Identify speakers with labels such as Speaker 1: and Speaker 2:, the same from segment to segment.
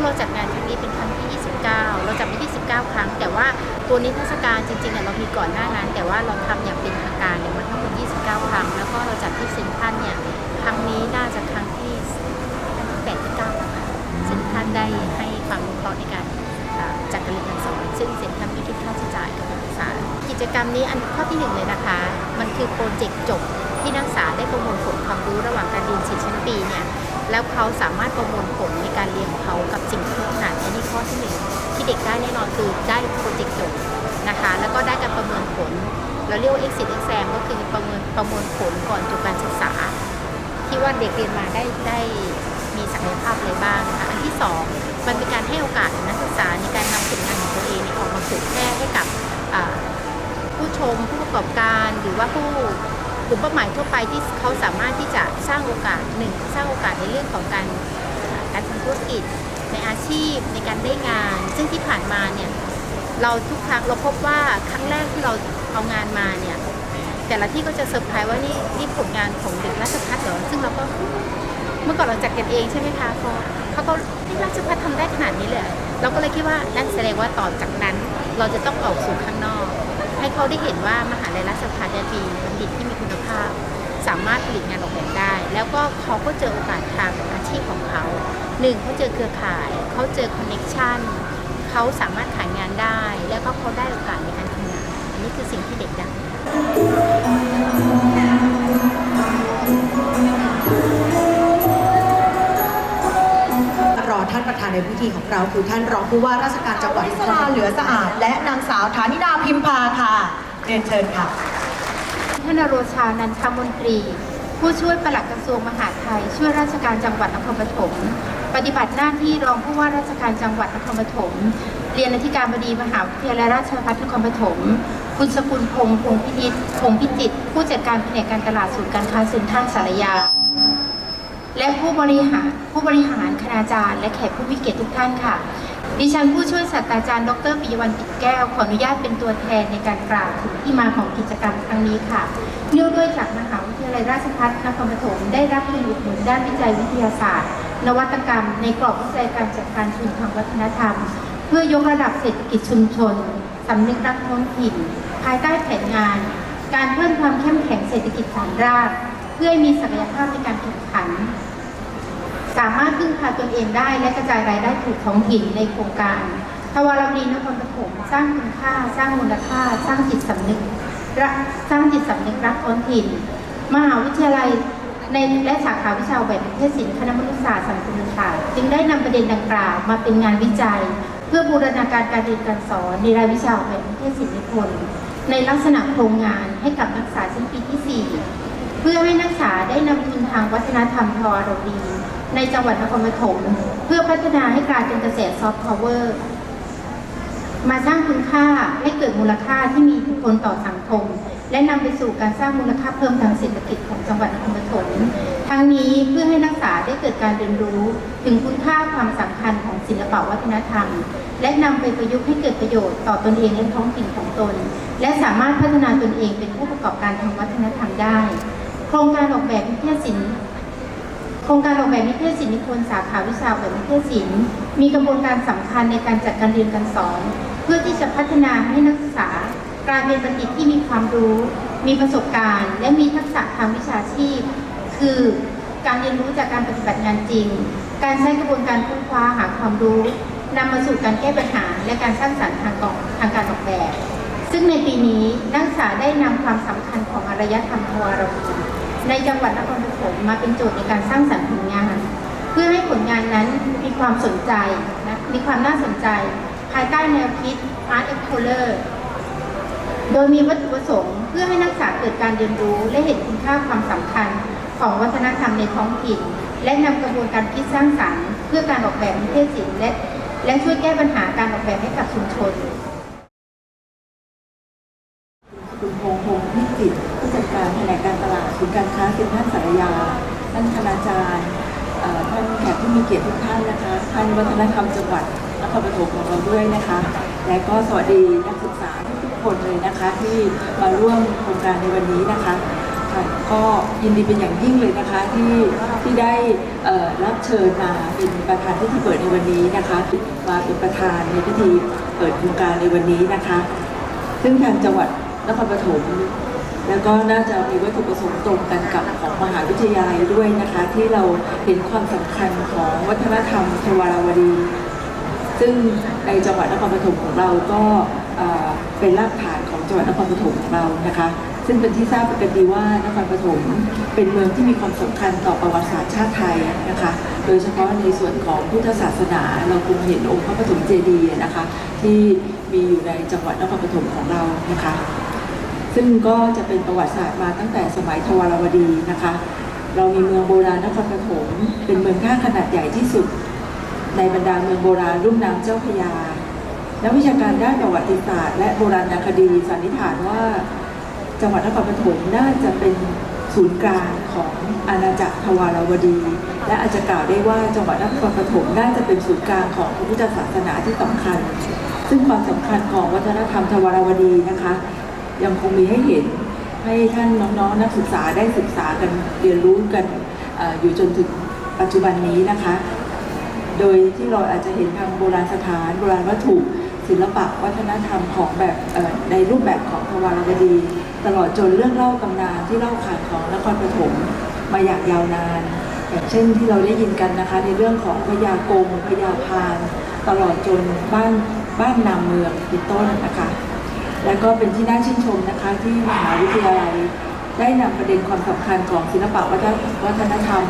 Speaker 1: งเราจัดงานครั้งนี้เป็นครั้งที่ 29 เราจัดไปที่19ครั้ง แต่ว่าตัวนิทรรศการจริงๆอะเรามีก่อนหน้านั้น แต่ว่าเราทำอย่างเป็นทางการเนี่ยมันทั้งหมด29 ครั้ง แล้วก็เราจัดที่เซ็นทรัลเนี่ยครั้งนี้น่าจะครั้งที่8ที่9แล้วค่ะเซ็นทรัลได้ให้ความรู้เคราะห์ในการจัดการเรียนการสอนซึ่งเซ็นทรัลไม่คิดค่าใช้จ่ายกับนักศึกษา กิจกรรมนี้อันข้อที่หนึ่งเลยนะคะ มันคือโปรเจกต์จบที่นักศึกษาได้ประมวลผลความรู้ระหว่างการเรียนสี่ชั้นปีเนี่ย แล้วเขาสามารถประมวลผลในการเรียนของเขากับสิ่งที่เขาถนัดอันนี้ข้อที่หนึ่งที่เด็กได้แน่นอนคือได้โปรเจกต์จบนะคะ แล้วก็ได้การประเมินผล เราเรียกว่า exit exam ก็คือประเมินประมวลผลก่อนจบการศึกษา ที่ว่าเด็กเรียนมาได้ได้มีศักยภาพอะไรบ้างนะคะอันที่สองมันเป็นการให้โอกาสนักศึกษาในการนำผลงานของตัวเองออกมาเผยแพร่ให้กับผู้ชมผู้ประกอบการหรือว่าผู้ กลุ่มเป้าหมายทั่วไปที่เขาสามารถที่จะสร้างโอกาสหนึ่งสร้างโอกาสในเรื่องของการการทำธุรกิจในอาชีพในการได้งาน ซึ่งที่ผ่านมาเนี่ยเราทุกครั้งเราพบว่าครั้งแรกที่เราเอางานมาเนี่ยแต่ละที่ก็จะเซอร์ไพรส์ว่านี่นี่ผลงานของเด็กราชพัฒเหรอซึ่งเราก็เมื่อก่อนเราจัดกันเองใช่ไหมคะพอเขาก็นี่ราชพัฒทำได้ขนาดนี้เลย เราก็เลยคิดว่านั่นแสดงว่าต่อจากนั้น เราจะต้องออกสู่ข้างนอก ให้เขาได้เห็นว่ามหาลัยราชพัฒน์เนี่ยมีบัณฑิตที่มีคุณภาพ สามารถผลิตงานออกแบบได้ แล้วก็เขาก็เจอโอกาสทางอาชีพของเขาหนึ่งเขาเจอเครือข่าย เขาเจอคอนเน็ชันเขาสามารถขายงานได้ แล้วก็เขาได้โอกาสในการทำงานอันนี้คือสิ่งที่เด็กได้า
Speaker 2: นประธานในพิธีของเราคือท่านรองผู้ว่าราชการจังหวัด
Speaker 3: วิศราเหลือสะอาด และนางสาวฐานิดาพิมพาค่ะเรียนเชิญค่ะ
Speaker 1: ท่านนโรชานันทมนตรี ผู้ช่วยปลัดกระทรวงมหาดไทย ช่วยราชการจังหวัดนครปฐมปฏิบัติหน้าที่รองผู้ว่าราชการจังหวัดนครปฐมเรียนอธิการบดีมหาวิทยาลัยราชภัฏนครปฐมคุณสกุลพงษ์พงษ์พินิจพงษ์พิจิตรผู้จัดการแผนกการตลาดศูนย์การค้าเซ็นทรัลสารยา และผู้บริหารผู้บริหารคณาจารย์ และแขกผู้มีเกียรติทุกท่านค่ะ ดิฉันผู้ช่วยศาสตราจารย์ ดรปิยวันปิดแก้ว ขออนุญาตเป็นตัวแทนในการกล่าวถึงที่มาของกิจกรรมครั้งนี้ค่ะ เนื่องด้วยจากมหาวิทยาลัยราชภัฏนครปฐมได้รับเงินอุดหนุนด้านวิจัยวิทยาศาสตร์ นวัตกรรม ในกรอบวิจัยการจัดการชุมทางวัฒนธรรม เพื่อยกระดับเศรษฐกิจชุมชนสำนึกรักท้องถิ่น ภายใต้แผนงาน การเพิ่มความเข้มแข็งเศรษฐกิจฐานราก เพื่อมีศักยภาพในการแข่งขัน สามารถพึ่งพาตนเองได้และกระจายรายได้ถูกท้องถิ่นในโครงการทวารวดีนครปฐมสร้างคุณค่า สร้างมูลค่า สร้างจิตสำนึกรักสร้างจิตสำนึกรักท้องถิ่น มหาวิทยาลัยในและสาขาวิชาแบบนิเทศศิลป์คณะมนุษยศาสตร์สังคมศาสตร์จึงได้นำประเด็นดังกล่าวมาเป็นงานวิจัย เพื่อบูรณาการการเรียนการสอนในรายวิชาแบบนิเทศศิลป์นิพนธ์ในลักษณะโครงงานให้กับนักศึกษาชั้นปีที่ 4 เพื่อให้นักศึกษาได้นำทุนทางวัฒนธรรมทอรดี ในจังหวัดนครปฐมเพื่อพัฒนาให้กลายเป็นเกษตรซอฟต์พาวเวอร์มาสร้างคุณค่าให้เกิดมูลค่าที่มีทธิพลต่อสังคม และนำไปสู่การสร้างมูลค่าเพิ่มทางเศรษฐกิจของจังหวัดนครปฐมทั้งนี้เพื่อให้นักศึกษาได้เกิดการเรียนรู้ถึงคุณค่าความสำคัญของศิลปวัฒนธรรม และนำไปประยุกต์ให้เกิดประโยชน์ต่อตนเองและท้องถิ่นของตน และสามารถพัฒนาตนเองเป็นผู้ประกอบการทางวัฒนธรรมได้ โครงการออกแบบวิทยาศิลป์ โครงการออกแบบนิเทศศิลป์นิพนธ์สาขาวิชาออกแบบนิเทศศิลป์มีกระบวนการสำคัญในการจัดการเรียนการสอน เพื่อที่จะพัฒนาให้นักศึกษากลายเป็นบัณฑิตที่มีความรู้ มีประสบการณ์ และมีทักษะทางวิชาชีพ คือการเรียนรู้จากการปฏิบัติงานจริง การใช้กระบวนการค้นคว้าหาความรู้นำมาสู่การแก้ปัญหาและการสร้างสรรค์ทางกองทางการออกแบบ ซึ่งในปีนี้นักศึกษาได้นำความสำคัญของอารยธรรมทวารวี ในจังหวัดนครปฐมมาเป็นโจทย์ในการสร้างสรรค์ผลงาน เพื่อให้ผลงานนั้นมีความสนใจนะมีความน่าสนใจ ภายใต้แนวคิด Art Explorer โดยมีวัตถุประสงค์เพื่อให้นักศึกษาเกิดการเรียนรู้ และเห็นคุณค่าความสำคัญของวัฒนธรรมในท้องถิ่น และนำกระบวนการคิดสร้างสรรค์ เพื่อการออกแบบนิเทศศิลป์และและช่วยแก้ปัญหาการออกแบบให้กับชุมชน
Speaker 4: คุณพงษ์พงษ์พิจิตรผู้จัดการแผนกการตลาด ศูนย์การค้าเซ็นทรัลสารยา ท่านคณาจารย์ท่านแขกที่มีเกียรติทุกท่านนะคะท่านวัฒนธรรมจังหวัดนครปฐมของเราด้วยนะคะ และก็สวัสดีนักศึกษาทุกคนเลยนะคะ ที่มาร่วมโครงการในวันนี้นะคะก็ยินดีเป็นอย่างยิ่งเลยนะคะที่ที่ได้รับเชิญมาเป็นประธานพิธีเปิดในวันนี้นะคะ มาเป็นประธานในพิธีเปิดโครงการในวันนี้นะคะ ซึ่งทางจังหวัดนครปฐม แล้วก็น่าจะมีวัตถุประสงค์ตรงกันกับของมหาวิทยาลัยด้วยนะคะ ที่เราเห็นความสำคัญของวัฒนธรรมเทวาราวดี ซึ่งในจังหวัดนครปฐมของเราก็เอ่อเป็นรากฐานของจังหวัดนครปฐมของเรานะคะ ซึ่งเป็นที่ทราบกันดีว่านครปฐมเป็นเมืองที่มีความสำคัญต่อประวัติศาสตร์ชาติไทยนะคะ โดยเฉพาะในส่วนของพุทธศาสนา เราคงเห็นองค์พระปฐมเจดีย์นะคะ ที่มีอยู่ในจังหวัดนครปฐมของเรานะคะ ซึ่งก็จะเป็นประวัติศาสตร์มาตั้งแต่สมัยทวารวดีนะคะ เรามีเมืองโบราณนครปฐมเป็นเมืองท่าขนาดใหญ่ที่สุด ในบรรดาเมืองโบราณรุ่มน้ำเจ้าพระยานักวิชาการด้านประวัติศาสตร์และโบราณคดีสันนิษฐานว่าจังหวัดนครปฐมน่าจะเป็นศูนย์กลางของอาณาจักรทวารวดี และอาจจะกล่าวได้ว่าจังหวัดนครปฐมน่าจะเป็นศูนย์กลางของพระพุทธศาสนาที่สำคัญ ซึ่งความสำคัญของวัฒนธรรมทวารวดีนะคะ ยังคงมีให้เห็น ให้ท่านน้องๆ นักศึกษาได้ศึกษากันเรียนรู้กันออยู่จนถึงปัจจุบันนี้นะคะ โดยที่เราอาจจะเห็นทางโบราณสถานโบราณวัตถุ ศิลปะวัฒนธรรมของแบบในรูปแบบของทวารวดี ตลอดจนเรื่องเล่าตำนานที่เล่าขานของนครปฐมมาอย่างยาวนานอย่างเช่นที่เราได้ยินกันนะคะในเรื่องของพญากงพญาพาน ตลอดจนบ้านบ้านนามเมืองเป็นต้นนะคะ และก็เป็นที่น่าชื่นชมนะคะที่มหาวิทยาลัยได้นำประเด็นความสำคัญของศิลปะวัฒนธรรม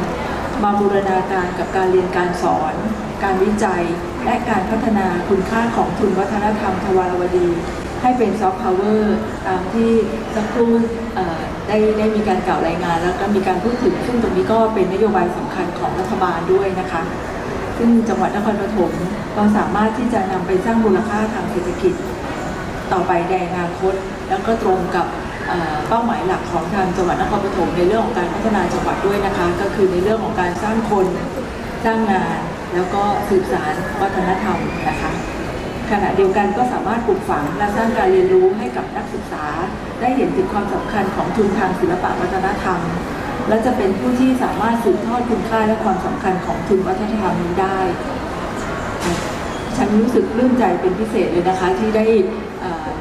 Speaker 4: มาบูรณาการกับการเรียนการสอน การวิจัย และการพัฒนาคุณค่าของทุนวัฒนธรรมทวารวดี ให้เป็นซอฟต์พาวเวอร์ตามที่สักครู่ได้ได้มีการกล่าวรายงาน แล้วก็มีการพูดถึง ซึ่งตรงนี้ก็เป็นนโยบายสำคัญของรัฐบาลด้วยนะคะ ซึ่งจังหวัดนครปฐมก็สามารถที่จะนำไปสร้างมูลค่าทางเศรษฐกิจ ต่อไปในอนาคต แล้วก็ตรงกับเป้าหมายหลักของทางจังหวัดนครปฐมในเรื่องของการพัฒนาจังหวัดด้วยนะคะ ก็คือในเรื่องของการสร้างคนสร้างงาน แล้วก็สืบสารวัฒนธรรมนะคะขณะเดียวกันก็สามารถปลูกฝังและสร้างการเรียนรู้ให้กับนักศึกษา ได้เห็นถึงความสำคัญของทุนทางศิลปะวัฒนธรรม และจะเป็นผู้ที่สามารถสืบทอดคุณค่าและความสำคัญของทุนวัฒนธรรมนี้ได้ ฉันรู้สึกปลื้มใจเป็นพิเศษเลยนะคะ ที่ได้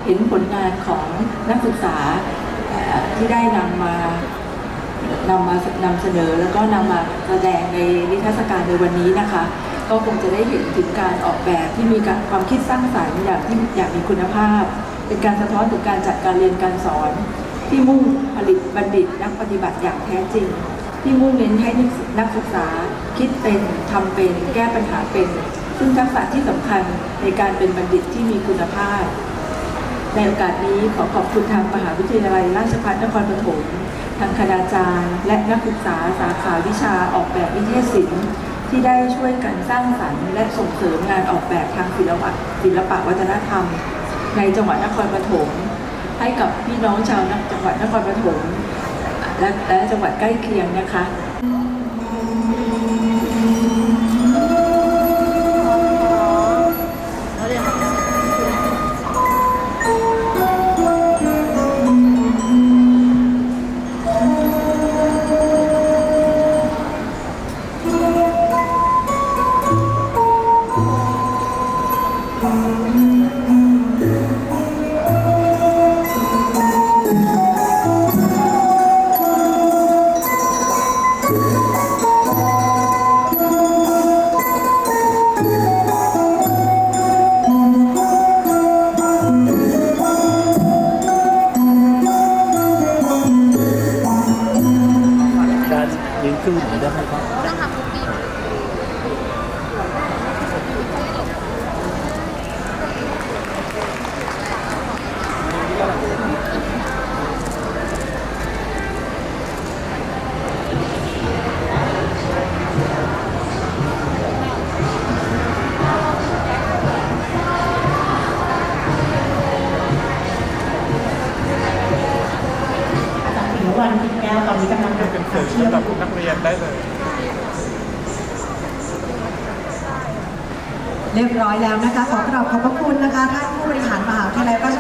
Speaker 4: เห็นผลงานของนักศึกษาที่ได้นำมานำมานำเสนอแล้วก็นำมาแสดงในนิทรรศการในวันนี้นะคะ ก็คงจะได้เห็นถึงการออกแบบที่มีความคิดสร้างสรรค์อย่างที่อย่างมีคุณภาพ เป็นการสะท้อนถึงการจัดการเรียนการสอน ที่มุ่งผลิตบัณฑิตนักปฏิบัติอย่างแท้จริง ที่มุ่งเน้นให้นักศึกษาคิดเป็นทำเป็น แก้ปัญหาเป็น ซึ่งทักษะที่สำคัญในการเป็นบัณฑิตที่มีคุณภาพ ในโอกาสนี้ขอขอบคุณทางมหาวิทยาลัยราชภัฏนครปฐมทางคณาจารย์ และนักศึกษาสาขาวิชาออกแบบวิเทศศิลป์ที่ได้ช่วยกันสร้างสรรค์และส่งเสริมงานออกแบบทางศิลปะศิลปะวัฒนธรรม ในจังหวัดนครปฐมให้กับพี่น้องชาวจังหวัดนครปฐมและและจังหวัดใกล้เคียงนะคะ
Speaker 5: การยืนขึ้ เรีย
Speaker 3: บร้อยแล้วนะคะ ขอกราบขอบพระคุณนะคะ ท่านผู้บริหารมหาวิทยาลัยราช